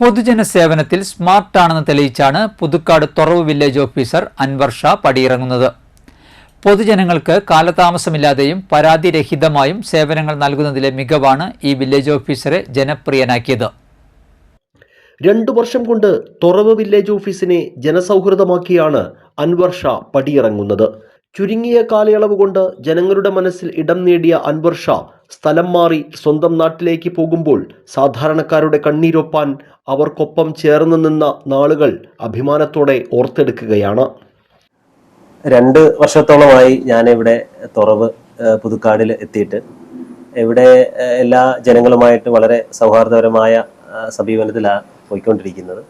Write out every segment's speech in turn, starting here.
പൊതുജന സേവനത്തിൽ സ്മാർട്ടാണെന്ന് തെളിയിച്ചാണ് പുതുക്കാട് തുറവ് വില്ലേജ് ഓഫീസർ അൻവർ ഷാ പടിയിറങ്ങുന്നത്. പൊതുജനങ്ങൾക്ക് കാലതാമസമില്ലാതെയും പരാതിരഹിതമായും സേവനങ്ങൾ നൽകുന്നതിലെ മികവാണ് ഈ വില്ലേജ് ഓഫീസറെ ജനപ്രിയനാക്കിയത്. രണ്ടു വർഷം കൊണ്ട് തുറവ് വില്ലേജ് ഓഫീസിനെ ജനസൗഹൃദമാക്കിയാണ് അൻവർ ഷാ പടിയിറങ്ങുന്നത്. ചുരുങ്ങിയ കാലയളവ് കൊണ്ട് ജനങ്ങളുടെ മനസ്സിൽ ഇടം നേടിയ അൻവർ ഷാ സ്ഥലം മാറി സ്വന്തം നാട്ടിലേക്ക് പോകുമ്പോൾ സാധാരണക്കാരുടെ കണ്ണീരൊപ്പാൻ അവർക്കൊപ്പം ചേർന്ന് നിന്ന നാളുകൾ അഭിമാനത്തോടെ ഓർത്തെടുക്കുകയാണ്. രണ്ട് വർഷത്തോളമായി ഞാനിവിടെ തുറവ് പുതുക്കാടിൽ എത്തിയിട്ട്. ഇവിടെ എല്ലാ ജനങ്ങളുമായിട്ട് വളരെ സൗഹാർദ്ദപരമായ സമീപനത്തിലാണ് പോയിക്കൊണ്ടിരിക്കുന്നത്.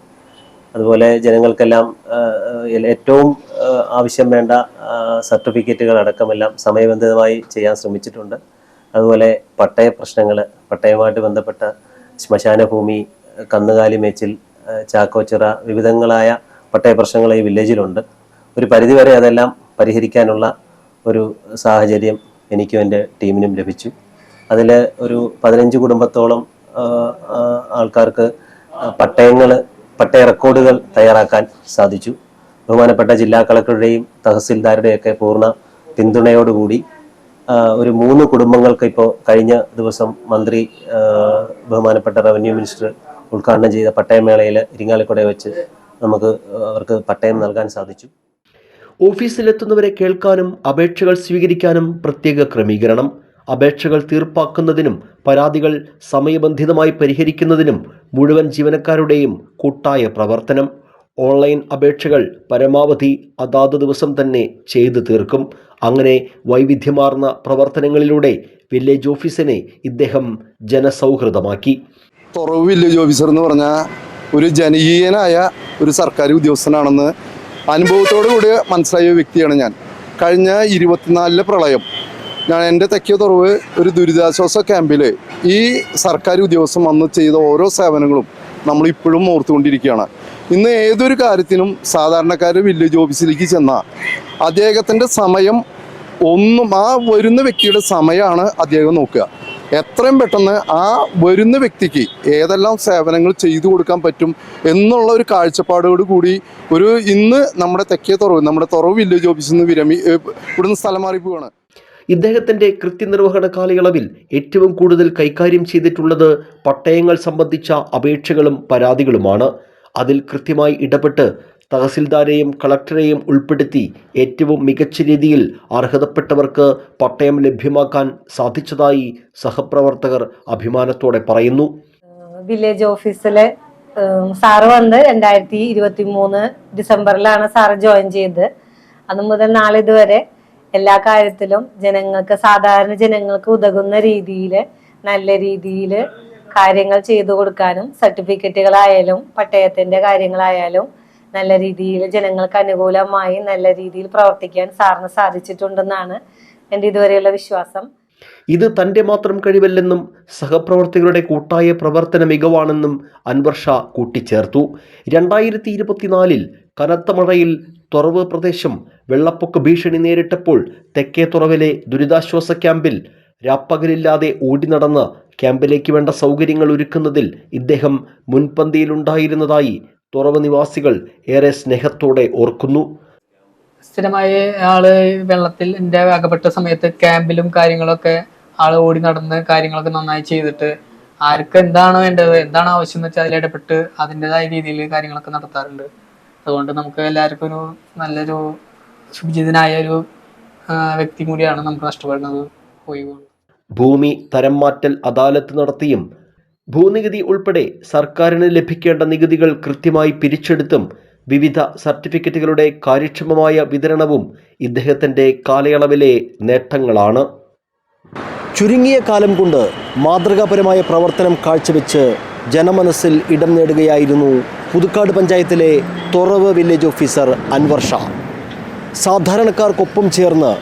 അതുപോലെ ജനങ്ങൾക്കെല്ലാം ഏറ്റവും ആവശ്യം വേണ്ട സർട്ടിഫിക്കറ്റുകൾ അടക്കമെല്ലാം സമയബന്ധിതമായി ചെയ്യാൻ ശ്രമിച്ചിട്ടുണ്ട്. അതുപോലെ പട്ടയ പ്രശ്നങ്ങൾ പട്ടയവുമായിട്ട് ബന്ധപ്പെട്ട ശ്മശാന ഭൂമി കന്നുകാലി മേച്ചിൽ ചാക്കോച്ചിറ വിവിധങ്ങളായ പട്ടയ പ്രശ്നങ്ങൾ ഈ വില്ലേജിലുണ്ട്. ഒരു പരിധിവരെ അതെല്ലാം പരിഹരിക്കാനുള്ള ഒരു സാഹചര്യം എനിക്കും എന്റെ ടീമിനും ലഭിച്ചു. അതിൽ ഒരു പതിനഞ്ച് കുടുംബത്തോളം ആൾക്കാർക്ക് പട്ടയങ്ങൾ പട്ടയ റെക്കോർഡുകൾ തയ്യാറാക്കാൻ സാധിച്ചു. ബഹുമാനപ്പെട്ട ജില്ലാ കളക്ടറുടെയും തഹസിൽദാരുടെയൊക്കെ പൂർണ പിന്തുണയോടുകൂടി ഒരു മൂന്ന് കുടുംബങ്ങൾക്ക് ഇപ്പോൾ കഴിഞ്ഞ ദിവസം മന്ത്രി ബഹുമാനപ്പെട്ട റവന്യൂ മിനിസ്റ്റർ ഉദ്ഘാടനം ചെയ്ത പട്ടയമേളയിൽ ഇരിങ്ങാലിക്കുടയെ വെച്ച് നമുക്ക് അവർക്ക് പട്ടയം നൽകാൻ സാധിച്ചു. ഓഫീസിലെത്തുന്നവരെ കേൾക്കാനും അപേക്ഷകൾ സ്വീകരിക്കാനും പ്രത്യേക ക്രമീകരണം അപേക്ഷകൾ തീർപ്പാക്കുന്നതിനും പരാതികൾ സമയബന്ധിതമായി പരിഹരിക്കുന്നതിനും മുഴുവൻ ജീവനക്കാരുടെയും കൂട്ടായ പ്രവർത്തനം. ഓൺലൈൻ അപേക്ഷകൾ പരമാവധി അതാത് ദിവസം തന്നെ ചെയ്തു തീർക്കും. അങ്ങനെ വൈവിധ്യമാർന്ന പ്രവർത്തനങ്ങളിലൂടെ വില്ലേജ് ഓഫീസിനെ ഇദ്ദേഹം ജനസൗഹൃദമാക്കി. തുറവ് വില്ലേജ് ഓഫീസർ എന്ന് പറഞ്ഞാൽ ഒരു ജനകീയനായ ഒരു സർക്കാർ ഉദ്യോഗസ്ഥനാണെന്ന് അനുഭവത്തോടു കൂടി മനസ്സിലായ വ്യക്തിയാണ് ഞാൻ. കഴിഞ്ഞ ഇരുപത്തിനാലിലെ പ്രളയം എന്റെ തെക്കേ തുറവ് ഒരു ദുരിതാശ്വാസ ക്യാമ്പിൽ ഈ സർക്കാർ ഉദ്യോഗസ്ഥൻ വന്ന് ചെയ്ത ഓരോ സേവനങ്ങളും നമ്മൾ ഇപ്പോഴും ഓർത്തുകൊണ്ടിരിക്കുകയാണ്. ഇന്ന് ഏതൊരു കാര്യത്തിനും സാധാരണക്കാർ വില്ലേജ് ഓഫീസിലേക്ക് ചെന്നാൽ അദ്ദേഹത്തിന്റെ സമയം ഒന്നും ആ വരുന്ന വ്യക്തിയുടെ സമയമാണ് അദ്ദേഹം നോക്കുക. എത്രയും പെട്ടെന്ന് ആ വരുന്ന വ്യക്തിക്ക് ഏതെല്ലാം സേവനങ്ങൾ ചെയ്തു കൊടുക്കാൻ പറ്റും എന്നുള്ള ഒരു കാഴ്ചപ്പാടോട് കൂടി ഒരു ഇന്ന് നമ്മുടെ തെക്കേ തുറവ് നമ്മുടെ തുറവ് വില്ലേജ് ഓഫീസിൽ നിന്ന് വിരമി ഇവിടുന്ന് സ്ഥലം മാറി പോവാണ് ഇദ്ദേഹത്തിന്റെ കൃത്യനിർവഹണ കാലയളവിൽ ഏറ്റവും കൂടുതൽ കൈകാര്യം ചെയ്തിട്ടുള്ളത് പട്ടയങ്ങൾ സംബന്ധിച്ച അപേക്ഷകളും പരാതികളുമാണ്. അതിൽ കൃത്യമായി ഇടപെട്ട് തഹസിൽദാരെയും കളക്ടറെയും ഉൾപ്പെടുത്തി ഏറ്റവും മികച്ച രീതിയിൽ അർഹതപ്പെട്ടവർക്ക് പട്ടയം ലഭ്യമാക്കാൻ സാധിച്ചതായി സഹപ്രവർത്തകർ അഭിമാനത്തോടെ പറയുന്നു. വില്ലേജ് ഓഫീസിലെ സാറ് വന്ന് രണ്ടായിരത്തി ഇരുപത്തി മൂന്ന് ഡിസംബറിലാണ് സാറ് ജോയിൻ ചെയ്തത് അന്ന് മുതൽ നാളിതുവരെ എല്ലാ കാര്യത്തിലും ജനങ്ങൾക്ക് സാധാരണ ജനങ്ങൾക്ക് ഉതകുന്ന രീതിയിൽ നല്ല രീതിയിൽ കാര്യങ്ങൾ ചെയ്തു കൊടുക്കാനും സർട്ടിഫിക്കറ്റുകളായാലും പട്ടയത്തിന്റെ കാര്യങ്ങളായാലും നല്ല രീതിയിൽ ജനങ്ങൾക്ക് അനുകൂലമായി നല്ല രീതിയിൽ പ്രവർത്തിക്കാൻ സാറിന് സാധിച്ചിട്ടുണ്ടെന്നാണ് എന്റെ ഇതുവരെയുള്ള വിശ്വാസം. ഇത് തന്റെ മാത്രം കഴിവല്ലെന്നും സഹപ്രവർത്തകരുടെ കൂട്ടായ പ്രവർത്തന മികവാണെന്നും അൻവർ ഷാ കൂട്ടിച്ചേർത്തു. രണ്ടായിരത്തി ഇരുപത്തിനാലിൽ കനത്ത മഴയിൽ തുറവ് പ്രദേശം വെള്ളപ്പൊക്ക ഭീഷണി നേരിട്ടപ്പോൾ തെക്കേ തുറവിലെ ദുരിതാശ്വാസ ക്യാമ്പിൽ രാപ്പകലില്ലാതെ ഓടി നടന്ന് ക്യാമ്പിലേക്ക് വേണ്ട സൗകര്യങ്ങൾ ഒരുക്കുന്നതിൽ ഇദ്ദേഹം മുൻപന്തിയിലുണ്ടായിരുന്നതായി തുറവ് നിവാസികൾ ഏറെ സ്നേഹത്തോടെ ഓർക്കുന്നു. സ്ഥിരമായി ആൾ വെള്ളത്തിൽ എന്റെ അകപ്പെട്ട സമയത്ത് ക്യാമ്പിലും കാര്യങ്ങളൊക്കെ ആൾ ഓടി നടന്ന് കാര്യങ്ങളൊക്കെ നന്നായി ചെയ്തിട്ട് ആർക്ക് എന്താണ് വേണ്ടത് എന്താണ് ആവശ്യം എന്ന് വെച്ചാൽ അതിലിടപെട്ട് അതിന്റെതായ രീതിയിൽ കാര്യങ്ങളൊക്കെ നടത്താറുണ്ട്. അതുകൊണ്ട് നമുക്ക് എല്ലാവർക്കും ഒരു നല്ലൊരു സുഭിജിതനായ ഒരു വ്യക്തി കൂടിയാണ് നമുക്ക് നഷ്ടപ്പെടുന്നത്. ഭൂമി തരം മാറ്റൽ അദാലത്ത് നടത്തിയും ഭൂനികുതി ഉൾപ്പെടെ സർക്കാരിന് ലഭിക്കേണ്ട നികുതികൾ കൃത്യമായി പിരിച്ചെടുത്തും വിവിധ സർട്ടിഫിക്കറ്റുകളുടെ കാര്യക്ഷമമായ വിതരണവും ഇദ്ദേഹത്തിന്റെ കാലയളവിലെ നേട്ടങ്ങളാണ്. ചുരുങ്ങിയ കാലം കൊണ്ട് മാതൃകാപരമായ പ്രവർത്തനം കാഴ്ചവെച്ച് ജനമനസ്സിൽ ഇടം നേടുകയായിരുന്നു പുതുക്കാട് പഞ്ചായത്തിലെ തുറവ് വില്ലേജ് ഓഫീസർ അൻവർ ഷാ. സാധാരണക്കാർക്കൊപ്പം ചേർന്ന്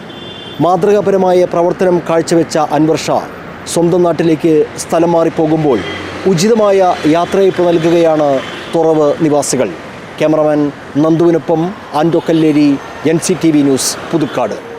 മാതൃകാപരമായ പ്രവർത്തനം കാഴ്ചവെച്ച അൻവർ ഷാ സ്വന്തം നാട്ടിലേക്ക് സ്ഥലം മാറിപ്പോകുമ്പോൾ ഉചിതമായ യാത്രയയപ്പ് നൽകുകയാണ് തുറവ് നിവാസികൾ. Cameraman നന്ദുവിനൊപ്പം Ando Kalleri N C T V news Puthukkad.